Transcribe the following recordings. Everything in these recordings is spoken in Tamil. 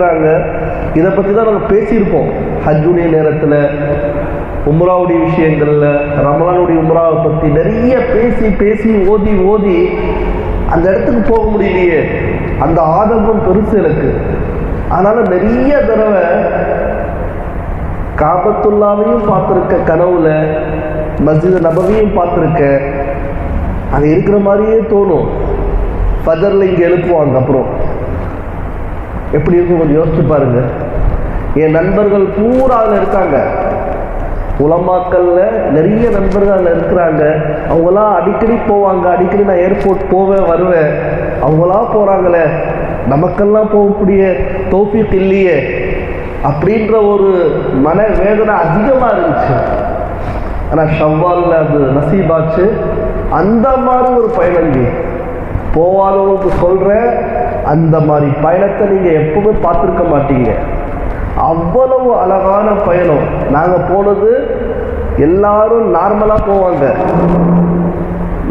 இருக்கிறாங்க இதை பற்றி தான் நாங்கள் பேசியிருப்போம். ஹஜ்ஜுடைய நேரத்தில் உம்ராவுடைய விஷயங்களில் ரமலானுடைய உம்ராவை பற்றி நிறைய பேசி பேசி ஓதி ஓதி அந்த இடத்துக்கு போக முடியலையே. அந்த ஆதங்கம் பெருசு எனக்கு. அதனால் நிறைய தடவை காபத்துல்லாவையும் பார்த்துருக்க கனவுல மஸ்ஜித் நபவியும் பார்த்துருக்கேன் அது இருக்கிற மாதிரியே தோணும். ஃபஜரில் இங்கே எழுப்புவாங்க அப்புறம். எப்படி இருக்கும் கொஞ்சம் யோசிச்சு பாருங்க. என் நண்பர்கள் பூரா அதில் இருக்காங்க. உலமாக்கல்ல நிறைய நண்பர்கள் அதில் இருக்கிறாங்க. அவங்களாம் அடிக்கடி போவாங்க. அடிக்கடி நான் ஏர்போர்ட் போவேன் வருவேன். அவங்களாம் போகிறாங்களே நமக்கெல்லாம் போகக்கூடிய தோஃபிக் இல்லையே. அப்படின்ற ஒரு மன வேதனை அதிகமாக இருந்துச்சு. ஆனால் ஷவ்வாலில் அது நசீபாச்சு. அந்த மாதிரி ஒரு பயணங்க போவாதவங்களுக்கு சொல்கிறேன் அந்த மாதிரி பயணத்தை நீங்கள் எப்பவுமே பார்த்துருக்க மாட்டீங்க. அவ்வளவு அழகான பயணம். நாங்கள் போனது எல்லாரும் நார்மலாக போவாங்க.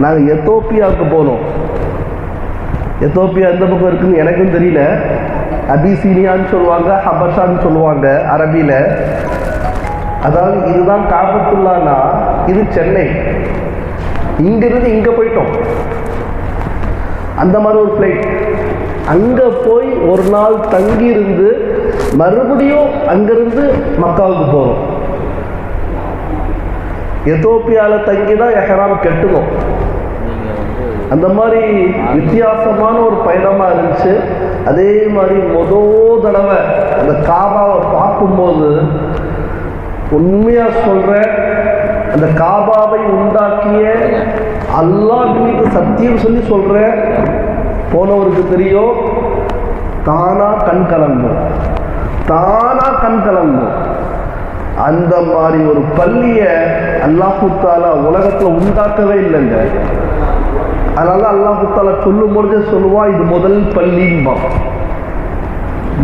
நாங்கள் எத்தோப்பியாவுக்கு போனோம். எத்தோப்பியா எந்த பக்கம் இருக்குன்னு எனக்கும் தெரியல. அபிசீனியான்னு சொல்லுவாங்க ஹபஷான்னு சொல்லுவாங்க அரபியில். அதாவது இதுதான் காபத்துல்லானா இது சென்னை. இங்கிருந்து இங்கே போயிட்டோம். அந்த மாதிரி ஒரு ஃப்ளைட் அங்கே போய் ஒரு நாள் தங்கி இருந்து மறுபடியும் அங்கிருந்து மக்காவுக்கு போகிறோம் எத்தோப்பியாவில் தங்கி தான் எஹராம் கெட்டுவோம் அந்த மாதிரி வித்தியாசமான ஒரு பயணமாக இருந்துச்சு. அதே மாதிரி மொதல் தடவை அந்த காபாவை பார்க்கும்போது உண்மையாக சொல்கிறேன் அந்த காபாவை உண்டாக்கிய அல்லாஹ் இன்னைக்கு சத்தியம் சொல்லி சொல்கிறேன் போனவருக்கு தெரியும் தானா கண் கலங்கும். தானா கண் கலங்கும். அந்த மாதிரி ஒரு பள்ளிய அல்லாஹுத்தாலா உலகத்துல உண்டாக்கவே இல்லைங்க. அதனால அல்லாஹுத்தாலா சொல்லும் பொழுதே சொல்லுவா இது முதல் பள்ளியும்பா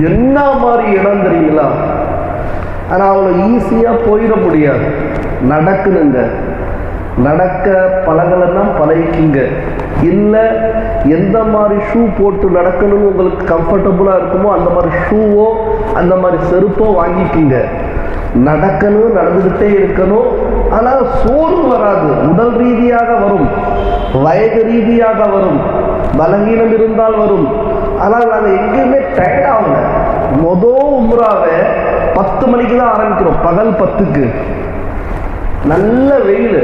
என்ன மாதிரி இடம் தெரியுங்களா? ஆனால் அவ்வளோ ஈஸியாக போயிட முடியாது. நடக்குதுங்க நடக்க பழகலைன்னா அலைக்கீங்க இல்லை எந்த மாதிரி ஷூ போட்டு நடக்கணும்னு உங்களுக்கு கம்ஃபர்டபுளாக இருக்குமோ அந்த மாதிரி ஷூவோ அந்த மாதிரி செருப்போ வாங்கிக்கிங்க. நடக்கணும் நடந்துக்கிட்டே இருக்கணும். ஆனால் சோர்வு வராது. உடல் ரீதியாக வரும். வயது ரீதியாக வரும். பலகீனம் இருந்தால் வரும். ஆனால் நாங்கள் எங்கேயுமே டயர்ட் ஆகல. மொதல் உம்ராவை பத்து மணிக்கு தான் ஆரம்பிக்கிறோம். பகல் பத்துக்கு. நல்ல வெயில்.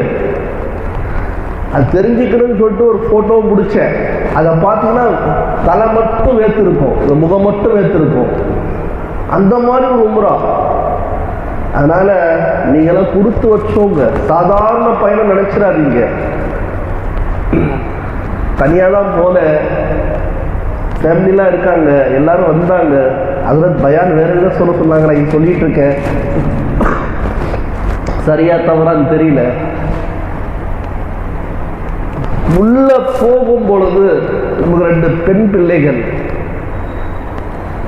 அது தெரிஞ்சுக்கணும்னு சொல்லிட்டு ஒரு ஃபோட்டோ பிடிச்சேன் அதை பார்த்தீங்கன்னா தலை மட்டும் வேர்த்திருக்கும். இந்த முகம் மட்டும் வேர்த்திருக்கும். அந்த மாதிரி ஒரு உம்ரா. அதனால நீங்களாம் கொடுத்து வச்சோங்க சாதாரண பயணம் நினைச்சிடாதீங்க. தனியாக தான் போனேன் ஃபேமிலிலாம் இருக்காங்க. எல்லாரும் வந்தாங்க. அதில் பயான் வேற என்ன சொல்ல சொன்னாங்க? நான் இங்க சொல்லிட்டு இருக்கேன். சரியா தவறான்னு தெரியல. உள்ள போகும் பொழுது நமக்கு ரெண்டு பெண் பிள்ளைகள்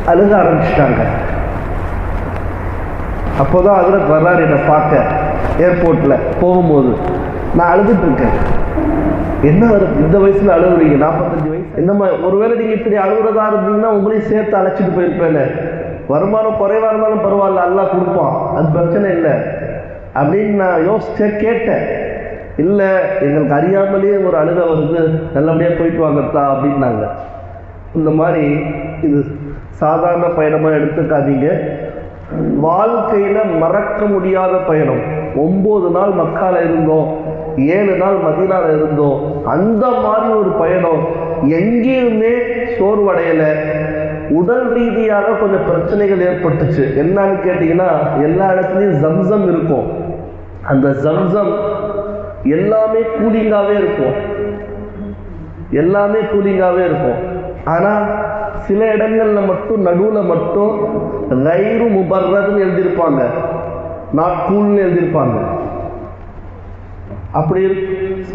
அழுக ஆரம்பிச்சிட்டாங்க. அப்போதான் அதில் வரார் என்னை பார்க்க ஏர்போர்ட்டில் போகும்போது நான் அழுதுட்டு இருக்கேன். என்ன வருது இந்த வயசுல அழுகுறீங்க? நாற்பத்தஞ்சு வயசு? இந்த மாதிரி ஒருவேளை நீங்க இப்படி அழுகுறதா இருந்தீங்கன்னா உங்களையும் சேர்த்து அழைச்சிட்டு போயிருப்பேன் வருமானம் குறைவா இருந்தாலும் பரவாயில்ல அல்லா கொடுப்பான். அது பிரச்சனை இல்லை. அப்படின்னு நான் யோசிச்ச கேட்டேன். இல்லை எங்களுக்கு அறியாமலேயே ஒரு அழுக வருது நல்லபடியாக போயிட்டு வாங்கத்தா அப்படின்னாங்க. இந்த மாதிரி இது சாதாரண பயணமாக எடுத்துக்காதீங்க. வாழ்க்கையில் மறக்க முடியாத பயணம். ஒம்பது நாள் மக்கால இருந்தோம் ஏழு நாள் மதினால இருந்தோம். அந்த மாதிரி ஒரு பயணம் எங்கேயுமே சோர்வடையலை. உடல் ரீதியாக கொஞ்சம் பிரச்சனைகள் ஏற்பட்டுச்சு. என்னன்னு கேட்டிங்கன்னா எல்லா இடத்துலையும் ஜம்சம் இருக்கும். அந்த ஜம்சம் எல்லாமே கூலிங்காகவே இருக்கும். எல்லாமே கூலிங்காகவே இருக்கும். ஆனால் சில இடங்கள்ல மட்டும் நடுவில் மட்டும் ரயிறு முபர்றதுன்னு எழுதியிருப்பாங்க. நாட் கூல்னு எழுதியிருப்பாங்க. அப்படி இருக்கு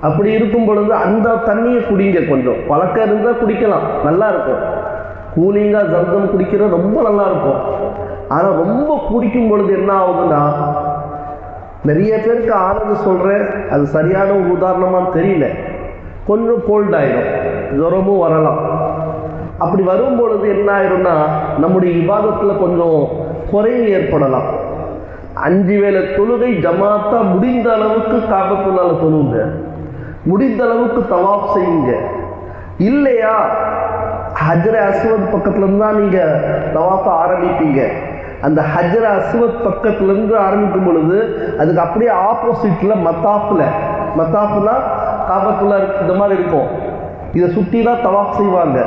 அப்படி இருக்கும் பொழுது அந்த தண்ணியை குடிங்க கொஞ்சம். பழக்கம் இருந்தால் குடிக்கலாம். நல்லா இருக்கும். கூலிங்காக ஜர்தம் குடிக்கிறது ரொம்ப நல்லா இருக்கும். ஆனால் ரொம்ப குடிக்கும் பொழுது என்ன ஆகுதுன்னா நிறைய பேருக்கு ஆனது சொல்கிறேன் அது சரியான ஒரு உதாரணமாக தெரியல. கொஞ்சம் கோல்ட் ஆயிடும் ஜுரமும் வரலாம். அப்படி வரும்பொழுது என்ன ஆயிரும்னா நம்முடைய விவாதத்தில் கொஞ்சம் குறைவு ஏற்படலாம். அஞ்சு வேளை தொழுகை ஜமாத்தா முடிந்த அளவுக்கு காபத்துள்ளால தொழுங்க. முடிந்த அளவுக்கு தவாப் செய்யுங்க. இல்லையா? ஹஜ்ர அஸ்வத் பக்கத்துல இருந்தா தான் நீங்க தவாப்ப ஆரம்பிப்பீங்க. அந்த ஹஜ்ர அஸ்வத் பக்கத்துலேருந்து ஆரம்பிக்கும் பொழுது அதுக்கு அப்படியே ஆப்போசிட்டில் மத்தாப்பில் மத்தாப்புனா காபத்துள்ள இந்த மாதிரி இருக்கும். இதை சுற்றி தான் தவாப் செய்வாங்க.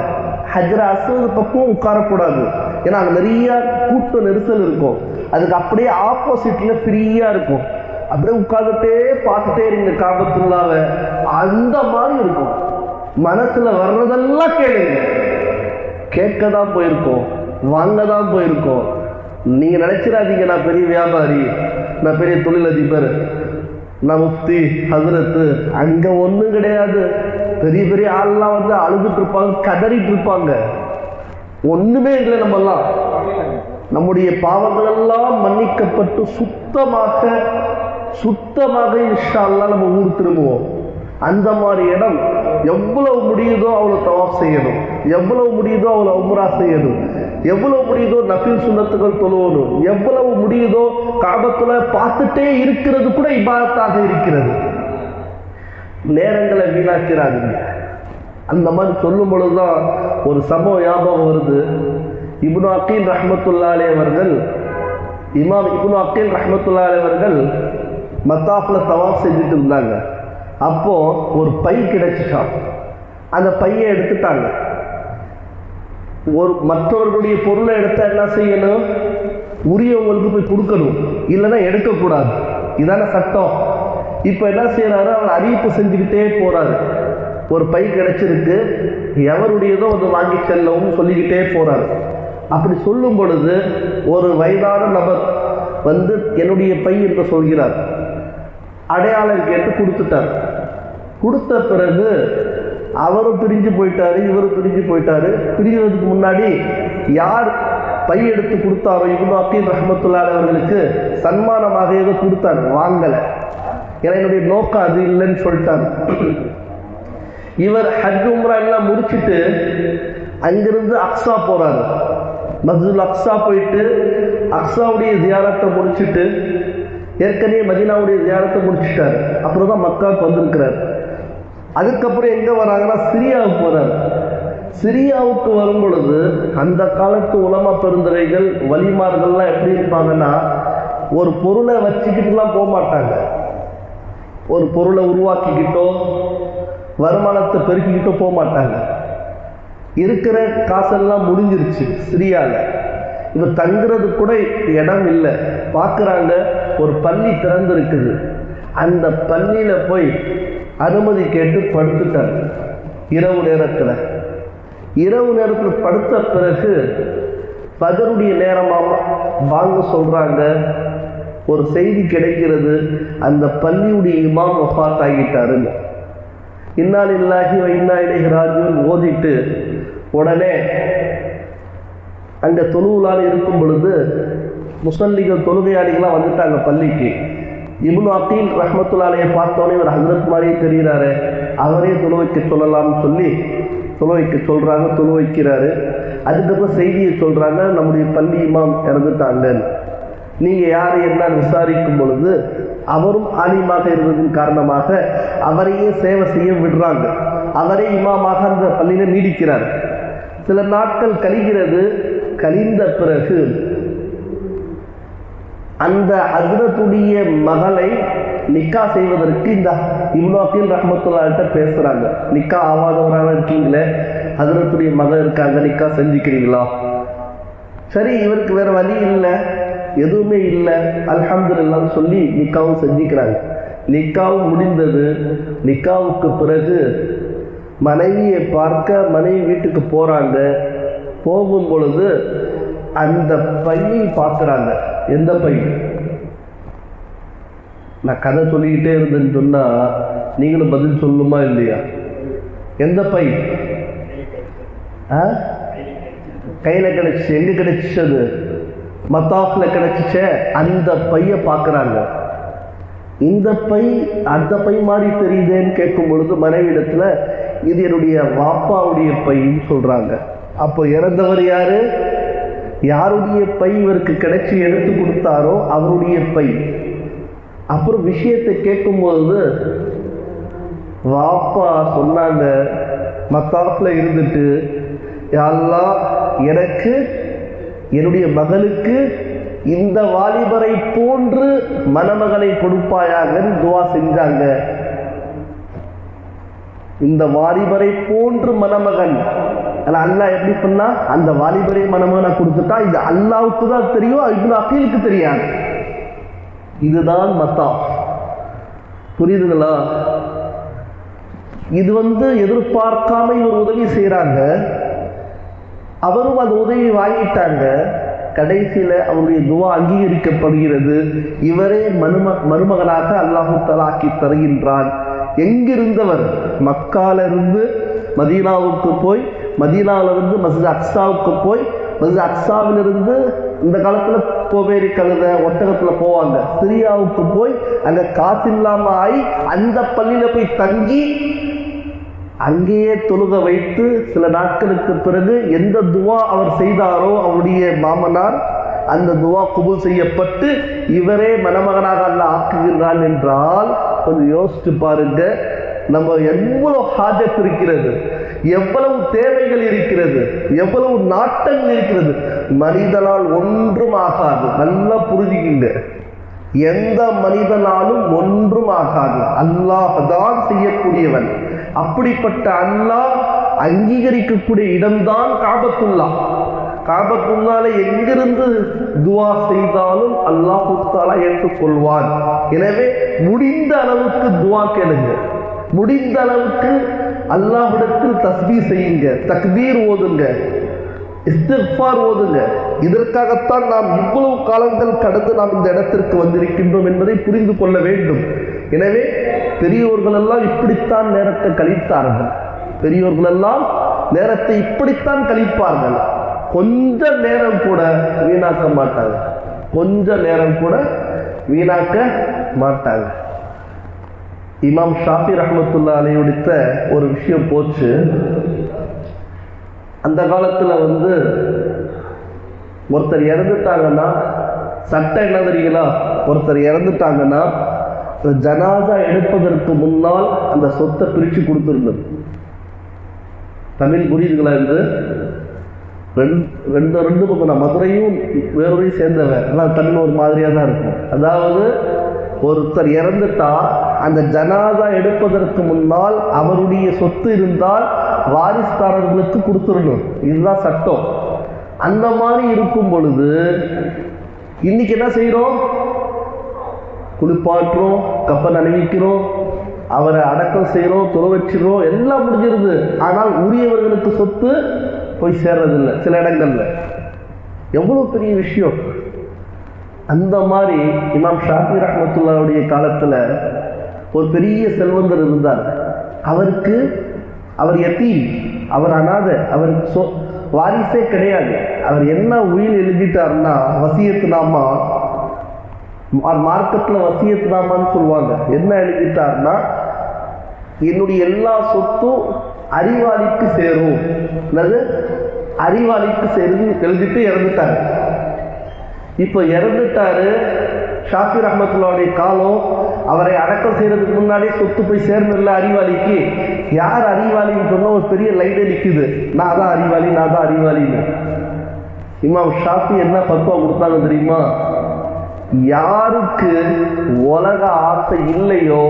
ஹஜ்ர அஸ்வத் பக்கம் உட்காரக்கூடாது. ஏன்னா அங்கே நிறைய கூட்ட நெரிசல் இருக்கும். அதுக்கு அப்படியே ஆப்போசிட்டில் ஃப்ரீயாக இருக்கும். அப்படியே உட்காந்துட்டே பார்த்துட்டே இருங்க காபத்துள்ளாவை. அந்த மாதிரி இருக்கும். மனசில் வர்றதெல்லாம் கேளுங்க. கேட்க தான் போயிருக்கோம். வாங்க தான் போயிருக்கோம். நீங்கள் நினைச்சிடாதீங்க நான் பெரிய வியாபாரி நான் பெரிய தொழிலதிபர். நான் முஃப்தி ஹசரத்து அங்கே ஒன்றும் கிடையாது. பெரிய பெரிய ஆள்லாம் வந்து அழுதுட்டு இருப்பாங்க கதறிட்டு இருப்பாங்க. ஒன்றுமே இல்லை நம்மெல்லாம். நம்முடைய பாவங்கள் எல்லாம் மன்னிக்கப்பட்டு சுத்தமாக சுத்தமாக இன்ஷா நம்ம ஊர் திரும்புவோம். அந்த மாதிரி இடம் எவ்வளவு முடியுதோ அவ்வளோ தவாப் செய்யணும். எவ்வளவு முடியுதோ அவ்வளோ உம்ரா செய்யணும். எவ்வளவு முடியுதோ நஃபில் சுண்ணத்துகள் தொழுவணும் எவ்வளவு முடியுதோ காபத்துல பார்த்துட்டே இருக்கிறது கூட இபாதத்தாக இருக்கிறது. நேரங்களை வீணாக்கிறாதீங்க. அந்த மாதிரி சொல்லும் பொழுதுதான் ஒரு சம்பவம் ஞாபகம் வருது. இப்னு அக்கீல் ரஹமத்துல்லாலே அவர்கள் இமாம் இப்னு அக்கீல் ரஹமத்துல்லாலே அவர்கள் மத்தாஃபில் தவாப் செஞ்சுட்டு இருந்தாங்க. அப்போது ஒரு பை கிடைச்சிட்டான் அந்த பையை எடுத்துட்டாங்க. ஒரு மற்றவர்களுடைய பொருளை எடுத்தால் என்ன செய்யணும்? உரியவங்களுக்கு போய் கொடுக்கணும். இல்லைன்னா எடுக்கக்கூடாது. இதான சட்டம். இப்போ என்ன செய்யறாரு? அவர் அறிவிப்பு செஞ்சுக்கிட்டே போறாரு. ஒரு பை கிடைச்சிருக்கு. எவருடையதோ வந்து வாங்கி செல்லவும் சொல்லிக்கிட்டே போறாரு. அப்படி சொல்லும் பொழுது ஒரு வயதான நபர் வந்து என்னுடைய பை என்று சொல்கிறார். அடையாளம் கேட்டு கொடுத்துட்டார். கொடுத்த பிறகு அவரும் பிரிஞ்சு போயிட்டாரு இவரும் பிரிஞ்சு போயிட்டாரு. பிரிகிறதுக்கு முன்னாடி யார் பை எடுத்து கொடுத்தாரோ இவ்வளோ அக்கீல் ரஹமத்துல்லாஹி அவர்களுக்கு சன்மானமாக ஏதோ கொடுத்தாரு. வாங்கலை. ஏன்னா என்னுடைய நோக்கம் அது இல்லைன்னு சொல்லிட்டாரு. இவர் ஹஜ் உம்ரா எல்லாம் முடிச்சிட்டு அங்கிருந்து அக்ஸா போறாரு. மஸ்ஜிதுல் அக்ஸா போயிட்டு அக்ஸாவுடைய ஜியாரத்தை முடிச்சிட்டு ஏற்கனவே மதீனாவுடைய ஜியாரத்தை முடிச்சிட்டாரு. அப்புறம் தான் மக்காவுக்கு வந்திருக்கிறார். அதுக்கப்புறம் எங்க வராங்கன்னா சிரியாவுக்கு வராங்க சிரியாவுக்கு வரும் பொழுது அந்த காலத்து உலமா பெருந்துரைகள் வலிமார்கள்லாம் எப்படி இருப்பாங்கன்னா ஒரு பொருளை வச்சுக்கிட்டுலாம் போக மாட்டாங்க. ஒரு பொருளை உருவாக்கிக்கிட்டோ வருமானத்தை பெருக்கிக்கிட்டோ போக மாட்டாங்க. இருக்கிற காசெல்லாம் முடிஞ்சிருச்சு சிரியாவில் இவர் தங்குறது கூட இடம் இல்லை. பார்க்குறாங்க ஒரு பள்ளி திறந்திருக்குது. அந்த பள்ளியில் போய் அனுமதி கேட்டு படுத்துட்டார். இரவு நேரத்தில். இரவு நேரத்தில் படுத்த பிறகு பகருடைய நேரமாக வாங்க சொல்கிறாங்க ஒரு செய்தி கிடைக்கிறது. அந்த பள்ளியுடைய இமாம் வஃபாத் ஆகிட்டாருன்னு. இன்னால் இல்லாகி இன்னா இலைஹி ஓதிட்டு உடனே அங்கே தொழுவுலால் இருக்கும் பொழுது முசல்லிகள் தொழுகையாளிகளாம் வந்துட்டாங்க பள்ளிக்கு. இப்னு அக்கீல் ரஹமத்துல்லாலையை பார்த்தோன்னே இவர் ஹசரத் மாதிரியே தெரிகிறாரு. அவரே தொழு வைக்க சொல்லலாம்னு சொல்லி தொழு வைக்க சொல்கிறாங்க தொழு வைக்கிறாரு. அதுக்கப்புறம் செய்தியை சொல்கிறாங்க நம்முடைய பள்ளி இமாம் இறந்துட்டாங்கன்னு. நீங்கள் யார் என்னன்னு விசாரிக்கும் பொழுது அவரும் ஆலிமாக இருந்ததன் காரணமாக அவரையே சேவை செய்ய விடுறாங்க. அவரே இமாமாக அந்த பள்ளியில் நீடிக்கிறார். சில நாட்கள் கழிகிறது கழிந்த பிறகு அந்த ஹஸ்ரத்துடைய மகளை நிக்கா செய்வதற்கு இந்த இப்னு அக்கீல் ரஹமத்துல்லாட்ட பேசுறாங்க. நிக்கா ஆவாதவராக இருக்கீங்களே? ஹஸ்ரத்துடைய மகள் இருக்காங்க நிக்கா செஞ்சுக்கிறீங்களா? சரி இவருக்கு வேற வழி இல்லை எதுவுமே இல்லை. அல்ஹம்துலில்லாஹ்னு சொல்லி நிக்காவும் செஞ்சுக்கிறாங்க. நிக்காவும் முடிந்தது. நிக்காவுக்கு பிறகு மனைவியை பார்க்க மனைவி வீட்டுக்கு போறாங்க. போகும் பொழுது அந்த பையை பார்க்குறாங்க. எந்த பை நான் கதை சொல்லிக்கிட்டே இருந்தேன்னு சொன்னால் நீங்களும் பதில் சொல்லணுமா இல்லையா? எந்த பை ஆ? கையில் கிடச்சி எங்கே கிடைச்சது? மத்தாஃப்ல கிடைச்சிச்சே அந்த பையை பார்க்குறாங்க. இந்த பை அந்த பை மாதிரி தெரியுதேன்னு கேட்கும் பொழுது மனைவிடத்தில் இது என்னுடைய வாப்பாவுடைய பைன்னு சொல்கிறாங்க அப்போ இறந்தவர் யாரு? யாருடைய பை இவருக்கு கிடைச்சி எடுத்து கொடுத்தாரோ அவருடைய பை. அப்புறம் விஷயத்தை கேட்கும்போது வாப்பா சொன்னாங்க மத்தாப்பில் இருந்துட்டு யாரெல்லாம் எனக்கு என்னுடைய மகளுக்கு இந்த வாலிபரை போன்று மணமகனை கொடுப்பாயாங்கன்னு துவா செஞ்சாங்க. இந்த வாலிபரை போன்று மணமகன். ஆனா அல்லாஹ் எப்படி சொன்னா அந்த வாலிபரை மணமகனை கொடுத்துட்டா இது அல்லாவுக்கு தான் தெரியும் இப்னு அகீலுக்கு தெரியாது. இதுதான் மத்தா. புரியுதுங்களா? இது வந்து எதிர்பார்க்காம இவர் உதவி செய்கிறாங்க அவரும் அந்த உதவி வாங்கிட்டாங்க. கடைசியில் அவருடைய துவா அங்கீகரிக்கப்படுகிறது. இவரே மரும மருமகனாக அல்லாஹு தலாக்கி தருகின்றான். எங்கிருந்தவர்? மக்கால இருந்து மதீனாவுக்கு போய் மதீனாவிலிருந்து இருந்து அக்ஸாவுக்கு போய் மஸ்ஜித் அக்ஸாவிலிருந்து இந்த காலத்தில் கோவேரி கழுத ஒட்டகத்தில் போவாங்க. சிரியாவுக்கு போய் அங்கே காசு இல்லாம ஆகி அந்த பள்ளியில் போய் தங்கி அங்கேயே தொழுக வைத்து சில நாட்களுக்கு பிறகு எந்த துவா அவர் செய்தாரோ அவருடைய மாமனார் அந்த துவா குபுல் செய்யப்பட்டு இவரே மணமகனாக அல்ல ஆக்குகின்றான் என்றால் கொஞ்சம் யோசிச்சு பாருங்க. நம்ம எவ்வளோ ஹாஜத் இருக்கிறது? எவ்வளவு தேவைகள் இருக்கிறது? எவ்வளவு நாட்டங்கள் இருக்கிறது? மனிதனால் ஒன்றும் ஆகாது. நல்லா புரிஞ்சுக்கிங்க. எந்த மனிதனாலும் ஒன்றும் ஆகாது. அல்லாஹ் தான் செய்யக்கூடியவன். அப்படிப்பட்ட அல்லாஹ் அங்கீகரிக்கக்கூடிய இடம்தான் காபத்துல்லா. காபத்துல்லால எங்கிருந்து துவா செய்தாலும் அல்லாஹ் தாலா ஏற்றுக்கொள்வான். எனவே முடிந்த அளவுக்கு துவா கேளுங்க. முடிந்த அளவுக்கு அல்லாஹிடத்தில் தஸ்பீ செய்யுங்க. தக்பீர் ஓதுங்க. இஸ்திஃபார் ஓதுங்க. இதற்காகத்தான் நாம் இவ்வளவு காலங்கள் கடந்து நாம் இந்த இடத்திற்கு வந்திருக்கின்றோம் என்பதை புரிந்து கொள்ள வேண்டும். எனவே பெரியோர்களெல்லாம் இப்படித்தான் நேரத்தை கழித்தார்கள். பெரியோர்களெல்லாம் நேரத்தை இப்படித்தான் கழிப்பார்கள். கொஞ்ச நேரம் கூட வீணாக்க மாட்டாங்க. கொஞ்ச நேரம் கூட வீணாக்க மாட்டாங்க. இமாம் ஷாபி ரஹமத்துல்லா அலையுடித்த ஒரு விஷயம் போச்சு. அந்த காலத்தில் வந்து ஒருத்தர் இறந்துட்டாங்கன்னா சட்டம் என்ன தெரியுங்களா? ஒருத்தர் இறந்துட்டாங்கன்னா ஜனாதா எடுப்பதற்கு முன்னால் அந்த சொத்தை பிரித்து கொடுத்துருந்தது. தமிழ் புரியுதுங்களா என்று ரெண்டு ரெண்டு ரெண்டு பக்கம் தான். மதுரையும் வேறொரையும் சேர்ந்தவன் ஆனால் தன்மை ஒரு மாதிரியாக தான் இருக்கும். அதாவது ஒருத்தர் இறந்துட்டா அந்த ஜனாதா எடுப்பதற்கு முன்னால் அவருடைய சொத்து இருந்தால் வாரிசுதாரர்களுக்கு கொடுத்துடணும். இதுதான் சட்டம். அந்த மாதிரி இருக்கும் பொழுது இன்னைக்கு என்ன செய்கிறோம் குளிப்பாட்டுறோம் கப்பல் அணிவிக்கிறோம் அவரை அடக்கம் செய்கிறோம் துறவச்சிடுறோம் எல்லாம் முடிஞ்சிருது. ஆனால் உரியவர்களுக்கு சொத்து போய் சேர்றதில்லை சில இடங்கள்ல. எவ்வளோ பெரிய விஷயம். அந்த மாதிரி இமாம் ஷாஃபி ரஹமத்துல்லாவுடைய காலத்தில் ஒரு பெரிய செல்வந்தர் இருந்தார். அவருக்கு அவர் எத்தீம் அவர் அனாதை அவருக்கு சொ வாரிசே கிடையாது. அவர் என்ன உயில் எழுதிட்டாருன்னா வசியத்துனாமா மார்க்கத்தில் வசியத்துனாமான்னு சொல்லுவாங்க. என்ன எழுதிட்டார்னா என்னுடைய எல்லா சொத்தும் அறிவாளிக்கு சேரும். அல்லது அறிவாளிக்கு சேரும் எழுதிட்டு இறந்துட்டாரு. இப்போ இறந்துட்டாரு. ஷாஃபி ரஹமத்துல்லாவுடைய காலம். அவரை அடக்கம் செய்யறதுக்கு முன்னாடியே சொத்து போய் சேர்ந்துடல அறிவாளிக்கு. யார் அறிவாளின்னு சொன்னால் ஒரு பெரிய லைனே நிற்குது நான் தான் அறிவாளி நான் தான் அறிவாளின்னு. இமாம் ஷாஃபி என்ன பக்குவம் கொடுத்தாங்க தெரியுமா? யாருக்கு உலக ஆசை இல்லையோ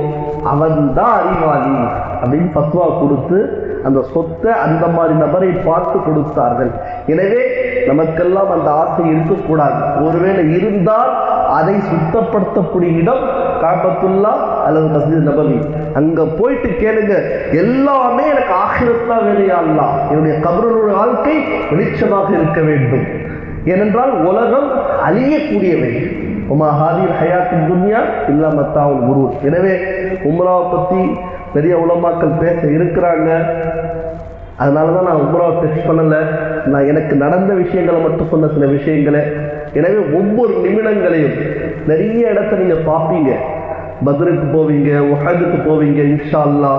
அவன் தான் அறிவாளி அப்படின்னு பத்துவா கொடுத்து அந்த சொத்தை அந்த மாதிரி நபரை பார்த்து கொடுத்தார்கள். எனவே நமக்கெல்லாம் அந்த ஆசை இருக்கக்கூடாது. ஒருவேளை இருந்தால் அதை சுத்தப்படுத்தக்கூடிய இடம் காபத்துல்லா அல்லது மஸ்ஜித் நபவி. அங்க போயிட்டு கேளுங்க எல்லாமே எனக்கு ஆகிரத்தா வேலையாடலாம் என்னுடைய கபருடைய வாழ்க்கை வெளிச்சமாக இருக்க வேண்டும். ஏனென்றால் உலகம் அழியக்கூடியவை. உமா ஹாதிர் ஹயாத்தின் துன்யா இல்லாமத்தாவும் குரு எனவே உம்ராவை பற்றி பெரிய உலமாக்கள் பேச இருக்கிறாங்க. அதனால தான் நான் உம்ராவை டெஸ்ட் பண்ணலை. நான் எனக்கு நடந்த விஷயங்களை மட்டும் சொன்ன சில விஷயங்களை. எனவே ஒவ்வொரு நிமிடங்களையும் நிறைய இடத்த நீங்கள் பார்ப்பீங்க. பத்ருக்கு போவீங்க உஹதுக்கு போவீங்க இன்ஷா அல்லா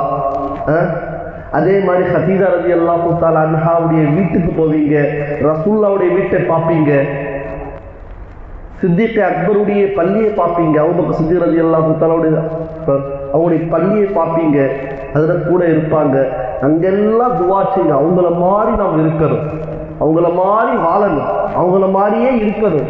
அதே மாதிரி ஹதீஜா ரதி அல்லா குத்தால் அன்ஹாவுடைய வீட்டுக்கு போவீங்க. ரசூல்லாவுடைய வீட்டை பார்ப்பீங்க. சித்திக்கு அக்பருடைய பள்ளியை பார்ப்பீங்க. அவங்க சித்தி ரதி அல்லா குத்தாலுடைய அவங்களுடைய பங்கியை பார்ப்பீங்க அதில் கூட இருப்பாங்க. அங்கெல்லாம் துவா செய்யுங்க. அவங்கள மாதிரி நாம் இருக்கணும். அவங்கள மாதிரி வாழணும். அவங்கள மாதிரியே இருக்கணும்.